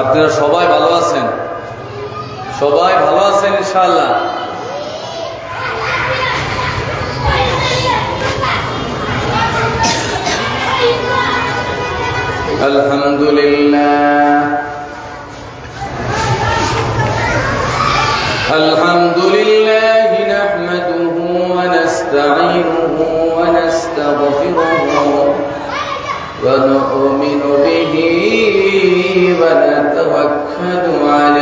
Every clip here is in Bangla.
আপনারা সবাই ভালো আছেন? সবাই ভালো আছেন ইনশাল্লাহ আলহামদুলিল্লাহ। আলহামদুলিল্লাহ الحمد لله ونؤمن به ونتوكل عليه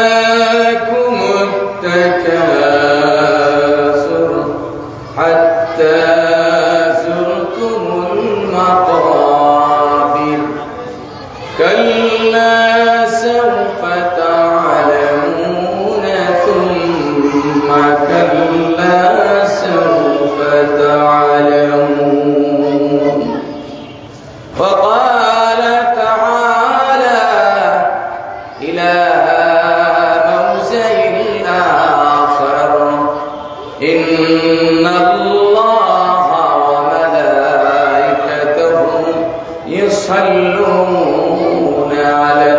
Amen. إن الله وملائكته يصلون على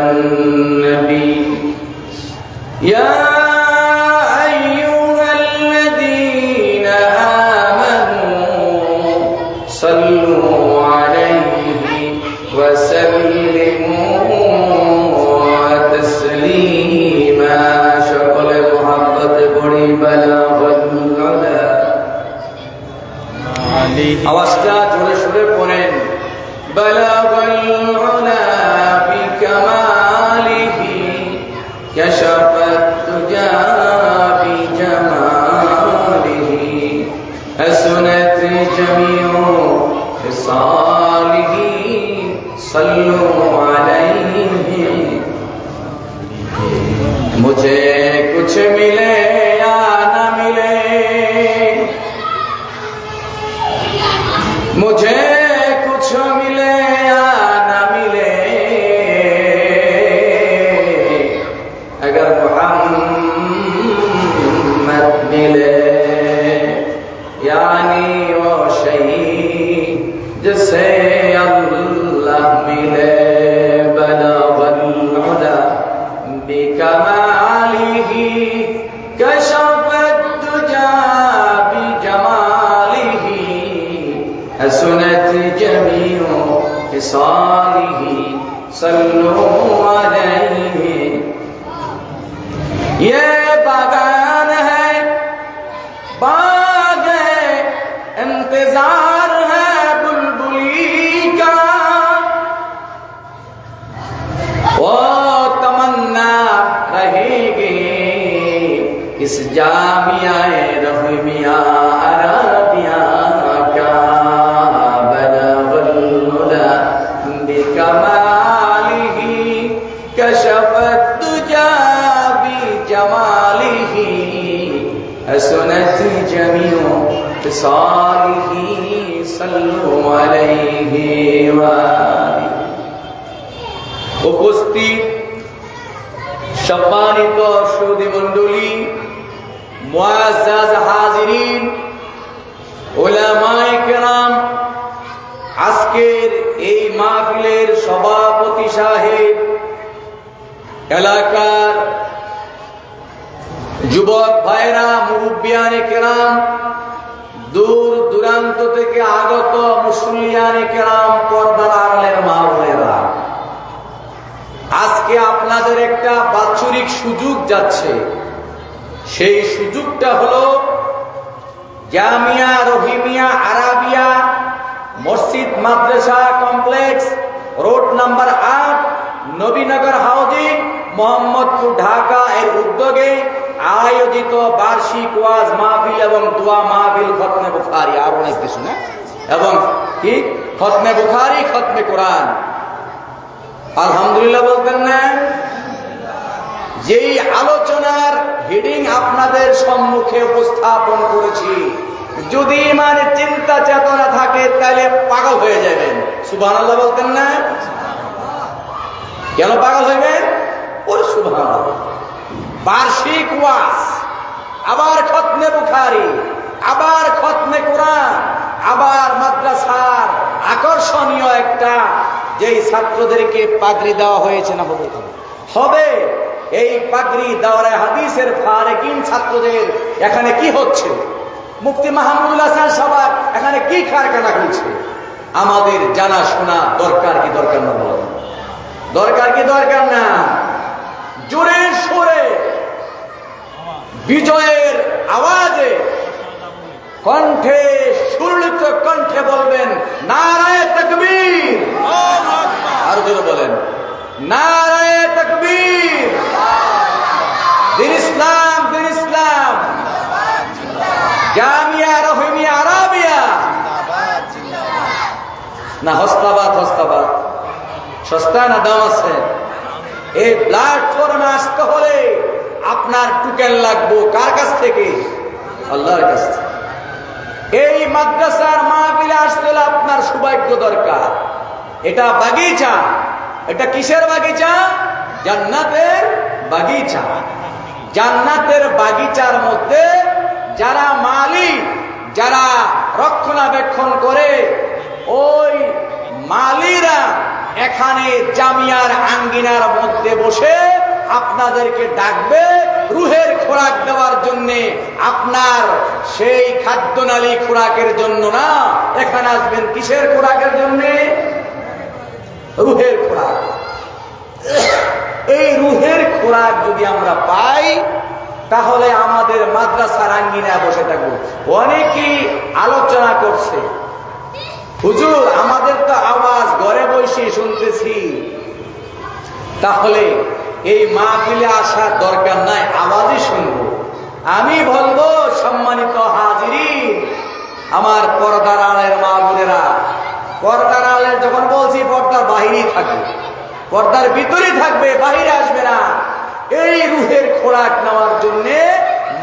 इंतज़ार है बुलबुली का। वो तमन्ना रहेगी इस जामिया रहमिया अरबिया का। बरवल बिकमाली कशफत तुजा भी जमाली हसनत जमियों साथ صلوا عليه وآله উপস্থিত সম্মানিত সৌদি মন্ডলী মুআজ্জাজ হাজিরিন ওলামায়ে কেরাম আজকের এই মাহফিলের সভাপতি সাহেব এলাকার যুবক ভাইরা মুরব্বিয়ানে কেরাম দূর দূরান্ত থেকে আগত মুসলিয়ানে কেরাম পর্দার আড়ালের মা বোনেরা, আজকে আপনাদের একটা বাৎসরিক সুযোগ যাচ্ছে। সেই সুযোগটা হলো জামিয়া রহিমিয়া আরাবিয়া মসজিদ মাদ্রাসা কমপ্লেক্স, রোড নাম্বার আট, নবীনগর হাউজিং, মোহাম্মদপুর, ঢাকা এর উদ্যোগে আয়োজিত বার্ষিক ওয়াজ মাহফিল এবং দোয়া মাহফিল খতমে বুখারি, আর অনেক কিছু না? এবং কি? খতমে বুখারি, খতমে কোরআন। আলহামদুলিল্লাহ বলতেন না? যেই আলোচনার হিডিং আপনাদের সম্মুখে উপস্থাপন করেছি, যদি মানে চিন্তা চেতনা থাকে, তাহলে পাগল হয়ে যাবেন। সুবাহ বলতেন না? কেন পাগল হইবেন? ওর সুবাহ বার্ষিক ওয়াজ, আবার খতমে বুখারি, আবার খতমে কোরআন, আবার মাদ্রাসার আকর্ষণীয় একটা যেই ছাত্রদেরকে পাগড়ি দেওয়া হয়েছে না হবে। হবে এই পাগড়ি দেওয়ার হাদিসের ফারেকিন ছাত্রদের এখানে কি হচ্ছে? মুক্তি মাহমুদুল হাসান সবার এখানে কি কারখানা হচ্ছে আমাদের জানা শোনা দরকার কি দরকার না বলো? দরকার কি দরকার না? জোরে সোরে বিজয়ের আওয়াজে কণ্ঠে সুরলিত কণ্ঠে বলবেন, নারায় তকবীর। আর বলেন, নারায় তকবীর। দিন ইসলাম দিন ইসলাম। জামিয়া রহিমিয়া আরাবিয়া। না, হস্তাবাদ হস্তাবাদ। সস্তা না দাম আছে। এই প্ল্যাটফর্মে আসতে হলে আপনার টুকেন লাগবো কার কাছ থেকে? আল্লাহর কাছ থেকে। এই মাদ্রাসার মাহফিলে আসতে হলে আপনার সৌভাগ্য দরকার। এটা বাগিচা। এটা কিসের বাগিচা? জান্নাতের বাগিচা। জান্নাতের বাগিচার মধ্যে যারা মালিক, যারা রক্ষণাবেক্ষণ করে, ওই মালিরা এখানে জামিয়ার আঙ্গিনার মধ্যে বসে আপনাদেরকে ডাকবে রুহের খোরাক দেওয়ার জন্য। আপনার সেই খাদ্যনালী খোরাকের জন্য না, এখানে আসবেন কিসের খোরাকের জন্য? রুহের খোরাক। এই রুহের খোরাক যদি আমরা পাই, তাহলে আমাদের মাদ্রাসার আঙ্গিনায় বসে থাকব। অনেকেই আলোচনা করছে, হুজুর, আমাদের তো আওয়াজ ঘরে বসে শুনতেছি। তাহলে এই মাহফিলে আসার দরকার নাই, আওয়াজই শুনব। আমি বলব, সম্মানিত হাজিরি আমার পর্দার আলের মা বোনেরা, পর্দার আলের যখন বলছি, পর্দার বাহিরেই থাকবে। পর্দার ভিতরে থাকবে, বাহিরে আসবে না। এই রুহের খোরাক নেওয়ার জন্যে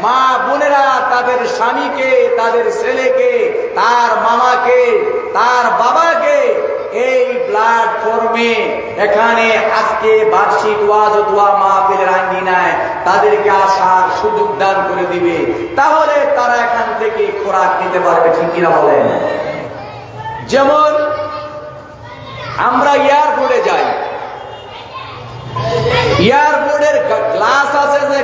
মা বোনেরা তাদের স্বামীকে, তাদের ছেলেকে, তার মামাকে, তার বাবাকে এই প্ল্যাটফর্মে এখানে আজকে বার্ষিক ওয়াজ দোয়া মাহফিলের আঙ্গিনায় তাদেরকে আসার সুযোগ দান করে দিবে। তাহলে তারা এখান থেকে খোরাক নিতে পারবে, ঠিক কিনা বলেন? যেমন আমরা এয়ারপোর্টে যাই। এয়ারপোর্টের গ্লাস আছে যে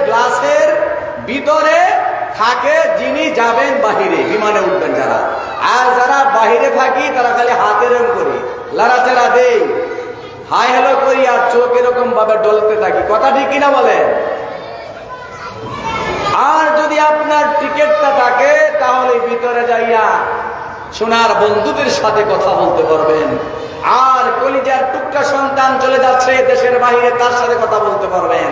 গ্লাস থাকে যিনি যাবেন বাহিরে, বিমানে উঠবেন যারা। আর যারা বাহিরে থাকি, তারা খালি হাতের রং লড়াচেড়া লাড়াচাড়া দেই। হাই হ্যালো করি আর চোখ এরকম ভাবে ডলতে থাকি। কথা ঠিক কিনা বলেন? আর যদি আপনার টিকিটটা থাকে, তাহলে ভিতরে যাইয়া সোনার বন্ধুদের সাথে কথা বলতে পারবেন। আর কলিজার টুকটা সন্তান চলে যাচ্ছে দেশের বাইরে, তার সাথে কথা বলতে পারবেন।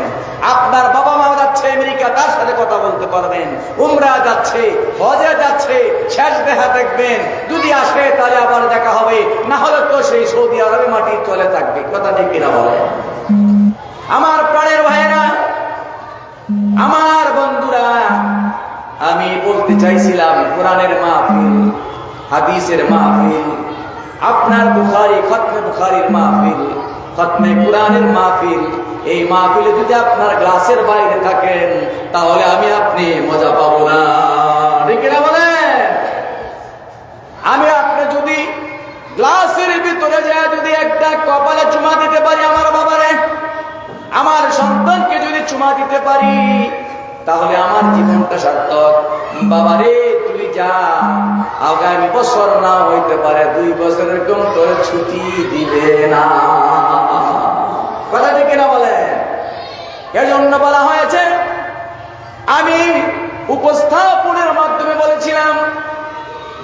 আপনার বাবা মা যাচ্ছে আমেরিকা, তার সাথে কথা বলতে পারবেন। উমরা যাচ্ছে হজে যাচ্ছে, শেষ দেখা দেখবেন। যদি আসে, তাহলে আবার দেখা হবে। না হলে তো সেই সৌদি আরবে মাটি চলে থাকবে। কথা ঠিক কিনা বলে আমার প্রাণের ভাইয়েরা, আমার বন্ধুরা, আমি বলতে চাইছিলাম, কোরআনের মাহফিল। হাদিসের মাহফিল, আপনার বুখারি, খতমে বুখারির মাহফিল, খতমে কোরআনের মাহফিল, এই মাহফিলে যদি আপনার গ্লাসের বাইরে থাকেন, তাহলে আমি আপনি মজা পাবো না। ঠিক না বলেন? আমি আপনি যদি গ্লাসের ভিতরে যায় যদি একটা কপালে চুমা দিতে পারি আমার বাবারে, আমার সন্তানকে যদি চুমা দিতে পারি তাহলে আমার জীবনটা সার্থক। বাবা রে তুই যা। আগামী বছর না হইতে পারে দুই বছরের কম তোর ছুটি দিবে না। কথা ঠিক কিনা বলে এজন্য বলা হয়েছে, আমি উপস্থাপনের মাধ্যমে বলেছিলাম,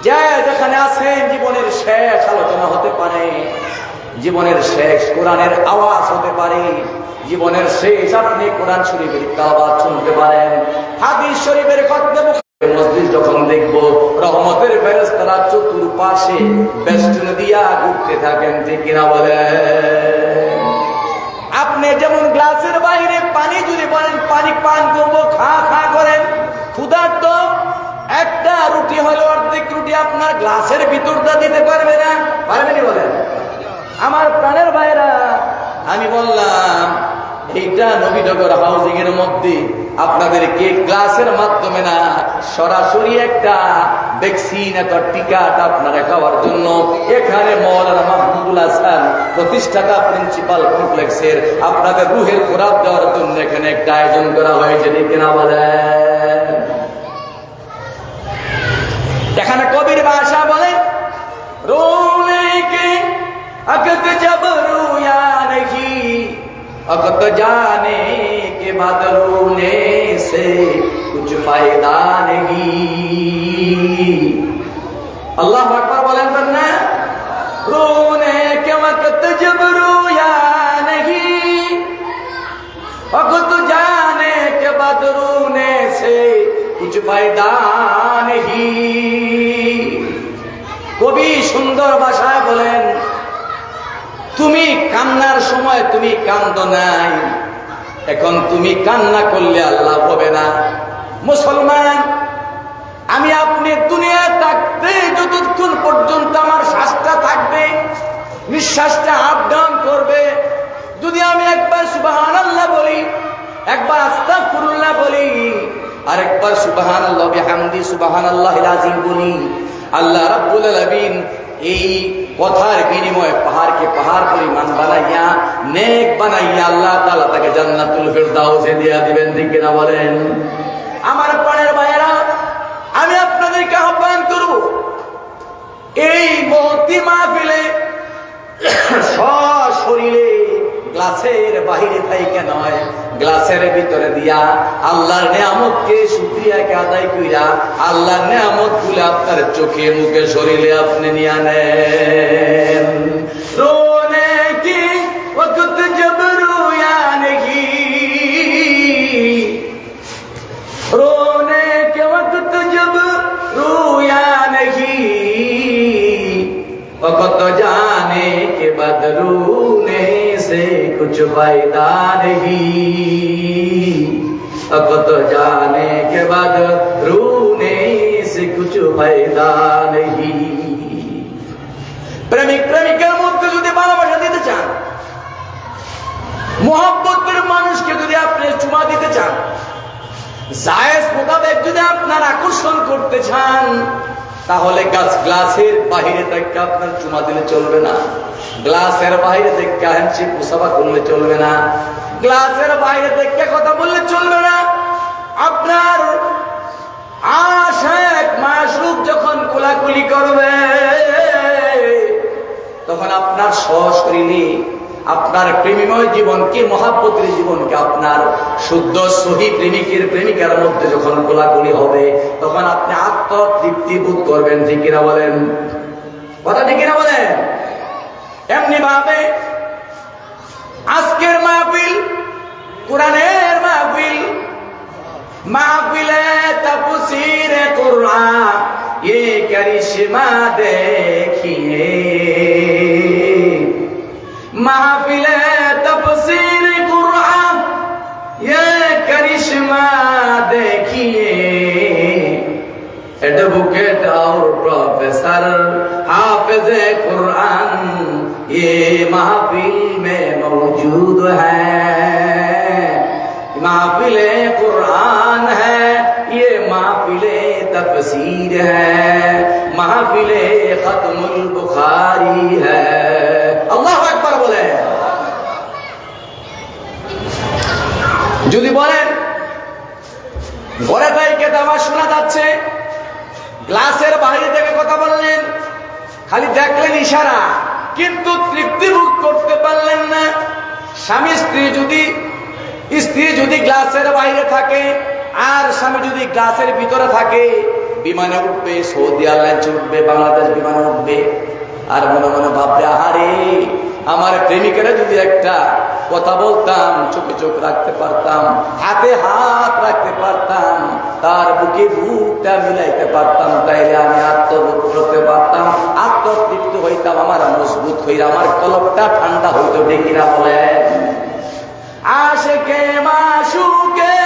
যে যেখানে আছে জীবনের শেষ আলোচনা হতে পারে, জীবনের শেষ কোরআনের আওয়াজ হতে পারে জীবনের শেষ আপনি কোরআন শরীফের আওয়াজ শুনতে পারেন। হাদিস শরীফের কথা মসজিদ যখন রহমতের চতুর্পাশে ঘুরতে থাকেন, ঠিক কিনা বলে আপনি যেমন গ্লাসের বাইরে পানি যদি বলেন, পানি পান করব, খা খা করেন, ক্ষুধার্ত, একটা রুটি হলো অর্ধেক রুটি আপনার গ্লাসের ভিতরটা দিতে পারবে না। পারবেনি বলেন? আমার প্রাণের ভাইরা আমি বললাম এইটা নবীনগর হাউজিং এর মধ্যে আপনাদেরকে ক্লাসের মাধ্যমে না, সরাসরি একটা ভ্যাকসিন একটা টিকা আপনারা খাওয়ার জন্য এখানে মৌলানা মাহমুদুল হাসান প্রতিষ্ঠাতা প্রিন্সিপাল কমপ্লেক্সের আপনাদের রুহের খোরাক দেওয়ার জন্য এখানে একটা আয়োজন করা হয়েছে। কেনা বলে? এখানে কবির ভাষা বলে রোনে কে আগে যাব अकत जाने के बाद रोने से कुछ फायदा नहीं अल्लाह अकबर बोले ना रोने के वक्त जब रोया नहीं वक्त जाने के बाद रोने से कुछ फायदा नहीं কবি সুন্দর ভাষায় বলেন তুমি কান্নার সময় তুমি কান্দ নাই। এখন তুমি কান্না করলে আল্লাহ হবে না। মুসলমান, আমি আপনি দুনিয়া থাকতে যতক্ষণ পর্যন্ত আমার শ্বাসটা থাকবে, নিঃশ্বাসটা আপ ডাউন করবে, যদি আমি একবার সুবাহান আল্লাহ বলি, একবার আস্তাগফিরুল্লাহ বলি, আরেকবার সুবাহান আল্লাহ বিহামদি সুবাহান আল্লাহ আজিম বলি, আল্লাহ রাব্বুল আলামিন এই কথার বিনিময়ে পাহাড়কে পাহাড় করে পরিমাণ বানাইয়া, নেক বানাইয়া আল্লাহ তালা তাকে জান্নাতুল ফিরদাউসে দিয়া দিবেন, ঠিক কিনা বলেন? আমার প্রাণের ভাইয়েরা, আমি আপনাদেরকে আহ্বান করব, এই মহতি মাহফিলে সশরীরে, গ্লাসের বাহিরে থাইকে নয় গ্লাসের ভিতরে দিয়া আল্লাহর নিয়ামতকে সুক্রিয়াকে আদায় কইরা আল্লাহর নিয়ামতগুলো আপনার চোখে মুখে শরীরে আপনি নিয়ে নেন। রোনে কি फायदा नहीं वक्त जाने के बाद रोने से कुछ फायदा नहीं প্রেমিক প্রেমিকার মধ্যে যদি ভালোবাসা দিতে চান মোহাম্মতের মানুষকে যদি আপনি চুমা দিতে চান জায়েজ মোতাবেক যদি আপনার আকর্ষণ করতে চান তাহলে গাছ গ্লাসের বাহিরে দেখে আপনার চুমা দিলে চলবে না। গ্লাসের বাইরে দেখে হ্যান্ডশেক মুসাফা করলে চলবে না। গ্লাসের বাইরে দেখে কথা বললে চলবে না। আপনার যখন কোলাকুলি করবে, তখন আপনার সশরীরে আপনার প্রেমীময় জীবনকে মহাপতির জীবনকে আপনার শুদ্ধ সহি প্রেমিকের প্রেমিকার মধ্যে যখন গোলাগুলি হবে তখন আপনি আত্মতৃপ্তি বোধ করবেন ঠিক কিনা বলেন কথা ঠিক কিনা বলেন এমনি ভাবে আজকের মাহফিল কোরআনের মাহফিল মাহফিলে তফসির কুরআন ये करिश्मा देखिए प्रोफेसर हाफिज कुरआन ये महफिल में मौजूद है महफिल कुरान है ये महफिल तफसीर है महफिल खत्मुल बुखारी है अल्लाह একবার বলে যদি বলেন ঘরে থেকে আওয়াজ শোনা যাচ্ছে গ্লাসের বাইরে থেকে কথা বললেন, খালি দেখলেন ইশারা, কিন্তু তৃপ্তি ভোগ করতে পারলেন না। স্বামী স্ত্রী যদি স্ত্রী যদি গ্লাসের বাইরে থাকে, আর স্বামী যদি গ্লাসের ভিতরে থাকে, বিমানে উঠবে, সৌদি এয়ারলাইন্স উঠবে, বাংলাদেশ বিমানে উঠবে। আর মনে মনে ভাববে, আহারে, আমার প্রেমিকেরা যদি একটা কথা বলতাম, চোখে চোখ রাখতে পারতাম, হাতে হাত রাখতে পারতাম, তার বুকে বুকটা মিলাইতে পারতাম, তাইলে আমি আত্মবোধ করতে পারতাম, আত্মতৃপ্ত হইতাম, আমার মজবুত হইলে আমার কলপটা ঠান্ডা হইতো ডেকিরা বলে আশেকে, মাসুকে,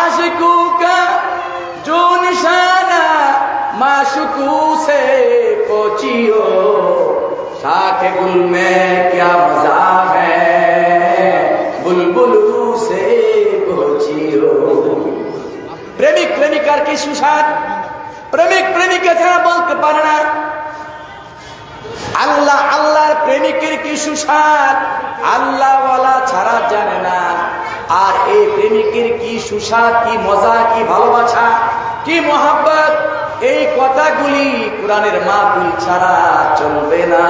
আশিকুকা জো নিশানা মাশুকু সে কচিও শাখ গুল মে মজা প্রেমিক, প্রেমিকার কি সুসাদ প্রেমিক, প্রেমিকা ছাড়া বলতে পারে না। আল্লাহ, আল্লাহর প্রেমিকের কি সুসাদ আল্লাহওয়ালা ছাড়া জানে না। আর এই প্রেমিকের কি সুসাদ কি মজা, কি ভালোবাসা, কি মোহাব্বত? এই কথাগুলি কোরআনের মাহফিল ছাড়া চলবে না।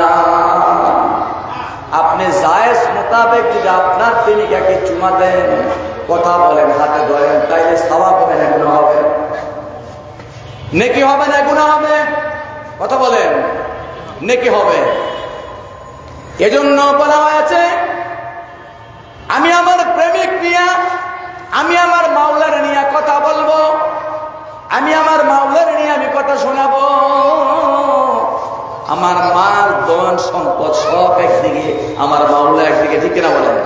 আপনি জায়েজ মোতাবেক যদি আপনার প্রেমিকাকে চুমা দেন কথা বলেন, হাতে ধরেন, তাইলে সবাব হবে না গুণা হবে। নেকি হবে না গুণা হবে? কথা বলেন, নেকি হবে। এজন্য বলা হয়েছে, আমি আমার প্রেমিক নিয়ে, আমি আমার মাওলার নিয়ে কথা বলব, আমি আমার মাওলার নিয়ে আমি কথা শোনাবো। আমার মাল, ধন, সম্পদ সব একদিকে, আমার মাওলা একদিকে, ঠিক না বলেন?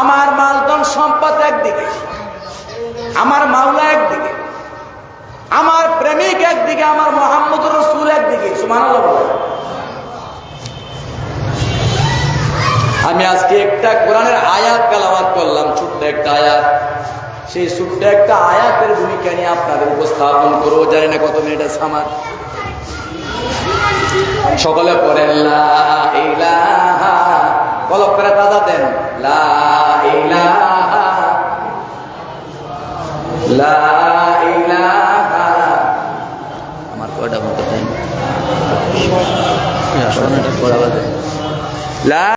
আমার মাল, ধন সম্পদ একদিকে। আমার মাওলা একদিকে। আমার প্রেমিক একদিকে, আমার মোহাম্মদ রসুল একদিকে। আমি আজকে একটা কোরআনের আয়াত কালামাত করলাম, ছোট্ট একটা আয়াত। সেই ছোট্ট একটা আয়াতের ভূমিকা নিয়ে আপনাদের উপস্থাপন করব। জানি না কত মিনিট আছে আমার। সকলে পড়েন কলক করে তাজা দেন। লা ইলাহা লা ইলাহা আমার কয়টা মতো টাইম লা